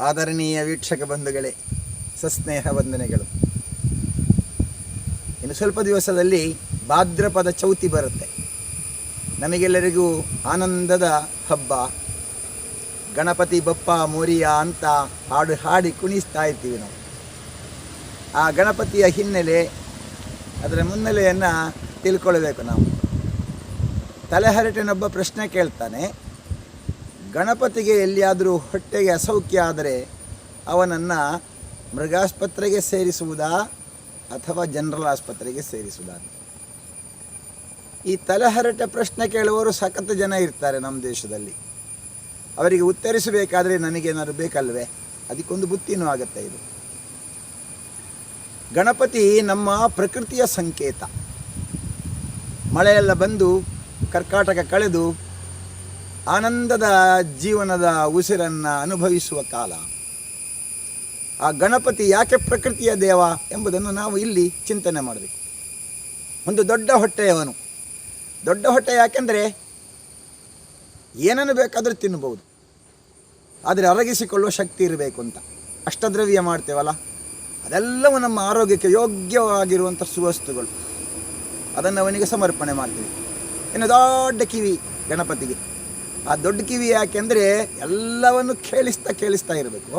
ಆದರಣೀಯ ವೀಕ್ಷಕ ಬಂಧುಗಳೇ, ಸಸ್ನೇಹ ವಂದನೆಗಳು. ಇನ್ನು ಸ್ವಲ್ಪ ದಿವಸದಲ್ಲಿ ಭಾದ್ರಪದ ಚೌತಿ ಬರುತ್ತೆ. ನಮಗೆಲ್ಲರಿಗೂ ಆನಂದದ ಹಬ್ಬ. ಗಣಪತಿ ಬಪ್ಪ, ಮೋರಿಯ ಅಂತ ಹಾಡು ಹಾಡಿ ಕುಣಿಸ್ತಾ ಇರ್ತೀವಿ ನಾವು. ಆ ಗಣಪತಿಯ ಹಿನ್ನೆಲೆ, ಅದರ ಮುನ್ನೆಲೆಯನ್ನು ತಿಳ್ಕೊಳ್ಬೇಕು ನಾವು. ತಲೆಹರಟಿನೊಬ್ಬ ಪ್ರಶ್ನೆ ಕೇಳ್ತಾನೆ ಗಣಪತಿಗೆ ಎಲ್ಲಿಯಾದರೂ ಹೊಟ್ಟೆಗೆ ಅಸೌಖ್ಯ ಆದರೆ ಅವನನ್ನು ಮೃಗಾಸ್ಪತ್ರೆಗೆ ಸೇರಿಸುವುದಾ ಅಥವಾ ಜನರಲ್ ಆಸ್ಪತ್ರೆಗೆ ಸೇರಿಸುವುದಾ? ಈ ತಲೆಹರಟೆ ಪ್ರಶ್ನೆ ಕೇಳುವವರು ಸಖತ್ ಜನ ಇರ್ತಾರೆ ನಮ್ಮ ದೇಶದಲ್ಲಿ. ಅವರಿಗೆ ಉತ್ತರಿಸಬೇಕಾದ್ರೆ ನನಗೇನಾದ್ರು ಬೇಕಲ್ವೇ? ಅದಕ್ಕೊಂದು ಬುತ್ತಿನೂ ಆಗುತ್ತೆ ಇದು. ಗಣಪತಿ ನಮ್ಮ ಪ್ರಕೃತಿಯ ಸಂಕೇತ. ಮಳೆಯೆಲ್ಲ ಬಂದು ಕರ್ಕಾಟಕ ಕಳೆದು ಆನಂದದ ಜೀವನದ ಉಸಿರನ್ನು ಅನುಭವಿಸುವ ಕಾಲ. ಆ ಗಣಪತಿ ಯಾಕೆ ಪ್ರಕೃತಿಯ ದೇವ ಎಂಬುದನ್ನು ನಾವು ಇಲ್ಲಿ ಚಿಂತನೆ ಮಾಡಬೇಕು. ಒಂದು ದೊಡ್ಡ ಹೊಟ್ಟೆಯವನು. ದೊಡ್ಡ ಹೊಟ್ಟೆ ಯಾಕೆಂದರೆ ಏನನ್ನು ಬೇಕಾದರೂ ತಿನ್ನಬಹುದು. ಆದರೆ ಅರಗಿಸಿಕೊಳ್ಳುವ ಶಕ್ತಿ ಇರಬೇಕು ಅಂತ. ಅಷ್ಟದ್ರವ್ಯ ಮಾಡ್ತೇವಲ್ಲ. ಅದೆಲ್ಲವೂ ನಮ್ಮ ಆರೋಗ್ಯಕ್ಕೆ ಯೋಗ್ಯವಾಗಿರುವಂಥ ಸುವಸ್ತುಗಳು. ಅದನ್ನು ಅವನಿಗೆ ಸಮರ್ಪಣೆ ಮಾಡ್ತೀವಿ. ಇನ್ನು ದೊಡ್ಡ ಕಿವಿ ಗಣಪತಿಗೆ. ಆ ದೊಡ್ಡ ಕಿವಿ ಯಾಕೆಂದರೆ ಎಲ್ಲವನ್ನು ಕೇಳಿಸ್ತಾ ಕೇಳಿಸ್ತಾ ಇರಬೇಕು.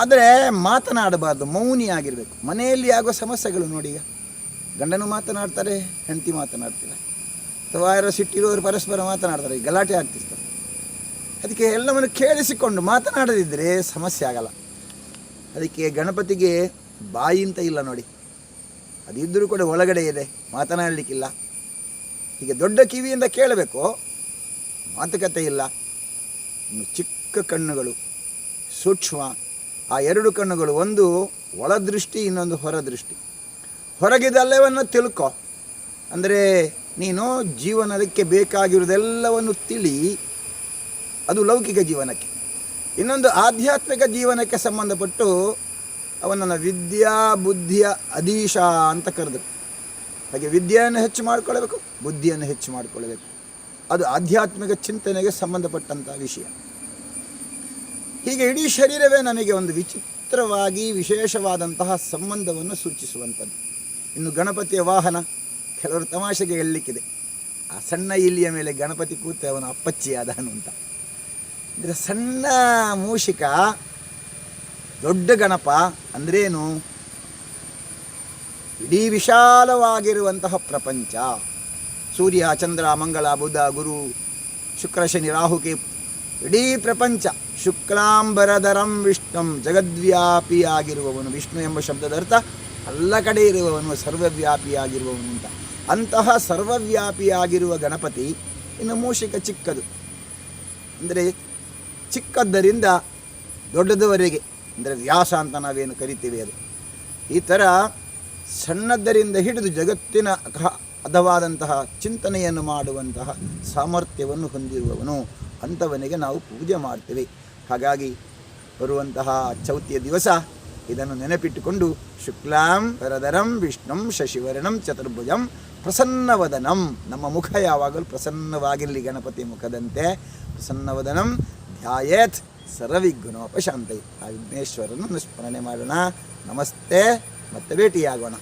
ಆದರೆ ಮಾತನಾಡಬಾರ್ದು, ಮೌನಿ ಆಗಿರಬೇಕು. ಮನೆಯಲ್ಲಿ ಆಗೋ ಸಮಸ್ಯೆಗಳು ನೋಡಿ ಈಗ. ಗಂಡನು ಮಾತನಾಡ್ತಾರೆ, ಹೆಂಡತಿ ಮಾತನಾಡ್ತಾರೆ ಅಥವಾ ಯಾರೋ ಸಿಟ್ಟಿರೋರು ಪರಸ್ಪರ ಮಾತನಾಡ್ತಾರೆ ಗಲಾಟೆ ಆಗ್ತಿರ್ತಾರೆ ಅದಕ್ಕೆ ಎಲ್ಲವನ್ನು ಕೇಳಿಸಿಕೊಂಡು ಮಾತನಾಡದಿದ್ದರೆ ಸಮಸ್ಯೆ ಆಗಲ್ಲ. ಅದಕ್ಕೆ ಗಣಪತಿಗೆ ಬಾಯಿ ಅಂತ ಇಲ್ಲ ನೋಡಿ. ಅದಿದ್ದರೂ ಕೂಡ ಒಳಗಡೆ ಇದೆ, ಮಾತನಾಡಲಿಕ್ಕಿಲ್ಲ. ಹೀಗೆ ದೊಡ್ಡ ಕಿವಿಯಿಂದ ಕೇಳಬೇಕು. ಮಾತುಕತೆ ಇಲ್ಲ. ಚಿಕ್ಕ ಕಣ್ಣುಗಳು, ಸೂಕ್ಷ್ಮ. ಆ ಎರಡು ಕಣ್ಣುಗಳು, ಒಂದು ಒಳದೃಷ್ಟಿ, ಇನ್ನೊಂದು ಹೊರದೃಷ್ಟಿ. ಹೊರಗಿದೆಲ್ಲವನ್ನು ತಿಳ್ಕೊ. ಅಂದರೆ ನೀನು ಜೀವನಕ್ಕೆ ಬೇಕಾಗಿರುವುದೆಲ್ಲವನ್ನು ತಿಳಿ, ಅದು ಲೌಕಿಕ ಜೀವನಕ್ಕೆ. ಇನ್ನೊಂದು ಆಧ್ಯಾತ್ಮಿಕ ಜೀವನಕ್ಕೆ ಸಂಬಂಧಪಟ್ಟು ಅವನನ್ನು ವಿದ್ಯಾ, ಬುದ್ಧಿಯ ಅದೀಶ ಅಂತ ಕರೆದರು. ಹಾಗೆ ವಿದ್ಯೆಯನ್ನು ಹೆಚ್ಚು ಮಾಡಿಕೊಳ್ಳಬೇಕು, ಬುದ್ಧಿಯನ್ನು ಹೆಚ್ಚು ಮಾಡಿಕೊಳ್ಳಬೇಕು. ಅದು ಆಧ್ಯಾತ್ಮಿಕ ಚಿಂತನೆಗೆ ಸಂಬಂಧಪಟ್ಟಂಥ ವಿಷಯ. ಹೀಗೆ ಇಡೀ ಶರೀರವೇ ನಮಗೆ ಒಂದು ವಿಚಿತ್ರವಾಗಿ ವಿಶೇಷವಾದಂತಹ ಸಂಬಂಧವನ್ನು ಸೂಚಿಸುವಂಥದ್ದು. ಇನ್ನು ಗಣಪತಿಯ ವಾಹನ ಕೆಲವರು ತಮಾಷೆಗೆ ಹೇಳಲಿಕ್ಕಿದೆ. ಆ ಸಣ್ಣ ಇಲಿಯ ಮೇಲೆ ಗಣಪತಿ ಕೂತೆ ಅವನು ಅಪ್ಪಚ್ಚಿಯಾದ ಅಂತ. ಅಂದರೆ ಸಣ್ಣ ಮೂಷಿಕ, ದೊಡ್ಡ ಗಣಪ ಅಂದ್ರೇನು? ಇಡೀ ವಿಶಾಲವಾಗಿರುವಂತಹ ಪ್ರಪಂಚ. ಸೂರ್ಯ, ಚಂದ್ರ, ಮಂಗಳ, ಬುಧ, ಗುರು, ಶುಕ್ರ, ಶನಿ ರಾಹುಕೆ ಇಡೀ ಪ್ರಪಂಚ ಶುಕ್ಲಾಂಬರಧರಂ ವಿಷ್ಣುಂ ಜಗದ್ವ್ಯಾಪಿಯಾಗಿರುವವನು. ವಿಷ್ಣು ಎಂಬ ಶಬ್ದದ ಅರ್ಥ ಎಲ್ಲ ಕಡೆ ಇರುವವನು, ಸರ್ವವ್ಯಾಪಿಯಾಗಿರುವವನು ಅಂತ. ಅಂತಹ ಸರ್ವವ್ಯಾಪಿಯಾಗಿರುವ ಗಣಪತಿ ಇನ್ನು ಮೂಷಿಕ ಚಿಕ್ಕದು. ಅಂದರೆ ಚಿಕ್ಕದ್ದರಿಂದ ದೊಡ್ಡದವರೆಗೆ, ಅಂದರೆ ವ್ಯಾಸ ಅಂತ ನಾವೇನು ಕರಿತೀವಿ ಅದು. ಈ ಥರ ಸಣ್ಣದರಿಂದ ಹಿಡಿದು ಜಗತ್ತಿನ ಹದವಾದಂತಹ ಚಿಂತನೆಯನ್ನು ಮಾಡುವಂತಹ ಸಾಮರ್ಥ್ಯವನ್ನು ಹೊಂದಿರುವವನು ಅಂಥವನಿಗೆ ನಾವು ಪೂಜೆ ಮಾಡ್ತೇವೆ. ಹಾಗಾಗಿ ಬರುವಂತಹ ಚೌತಿಯ ದಿವಸ ಇದನ್ನು ನೆನಪಿಟ್ಟುಕೊಂಡು ಶುಕ್ಲಾಂ, ವರದರಂ, ವಿಷ್ಣುಂ, ಶಶಿವರ್ಣಂ, ಚತುರ್ಭುಜಂ, ಪ್ರಸನ್ನವದನಂ. ನಮ್ಮ ಮುಖ ಯಾವಾಗಲೂ ಪ್ರಸನ್ನವಾಗಿರಲಿ ಗಣಪತಿ ಮುಖದಂತೆ. ಪ್ರಸನ್ನವದನಂ, ಧ್ಯಾಯೇತ್, ಸರ್ವವಿಘ್ನೋಪಶಾಂತೈ. ಆ ವಿಘ್ನೇಶ್ವರನನ್ನು ಸ್ಮರಣೆ ಮಾಡೋಣ. ನಮಸ್ತೆ. ಮತ್ತೆ ಭೇಟಿಯಾಗೋಣ.